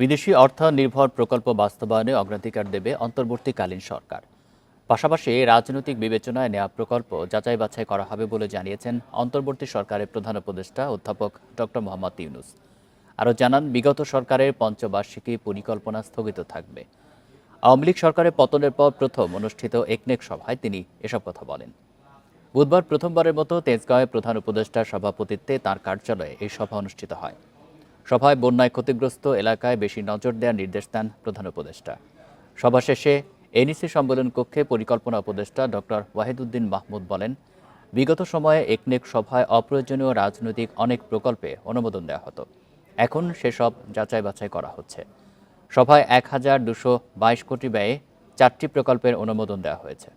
বিদেশি অর্থ নির্ভর প্রকল্প বাস্তবায়নে অগ্রাধিকার দেবে অন্তর্বর্তীকালীন সরকার। পাশাপাশি রাজনৈতিক বিবেচনায় নেওয়া প্রকল্প যাচাই বাছাই করা হবে বলে জানিয়েছেন অন্তর্বর্তী সরকারের প্রধান উপদেষ্টা অধ্যাপক ডক্টর মোহাম্মদ ইউনুস। আরও জানান, বিগত সরকারের পঞ্চবার্ষিকী পরিকল্পনা স্থগিত থাকবে। আওয়ামী লীগ সরকারের পতনের পর প্রথম অনুষ্ঠিত একনেক সভায় তিনি এসব কথা বলেন। বুধবার প্রথমবারের মতো তেজগাঁওয়ে প্রধান উপদেষ্টার সভাপতিত্বে তার কার্যালয়ে এই সভা অনুষ্ঠিত হয়। সভায় বন্যায় ক্ষতিগ্রস্ত এলাকায় বেশি নজর দেওয়ার নির্দেশ দেন প্রধান উপদেষ্টা। সভা শেষে এনইসি সম্মেলন কক্ষে পরিকল্পনা উপদেষ্টা ডক্টর ওয়াহিদুদ্দিন মাহমুদ বলেন, বিগত সময়ে একনেক সভায় অপ্রয়োজনীয় রাজনৈতিক অনেক প্রকল্পে অনুমোদন দেওয়া হতো। এখন সেসব যাচাই বাছাই করা হচ্ছে। সভায় এক হাজার দুশো বাইশ কোটি ব্যয়ে চারটি প্রকল্পের অনুমোদন দেওয়া হয়েছে।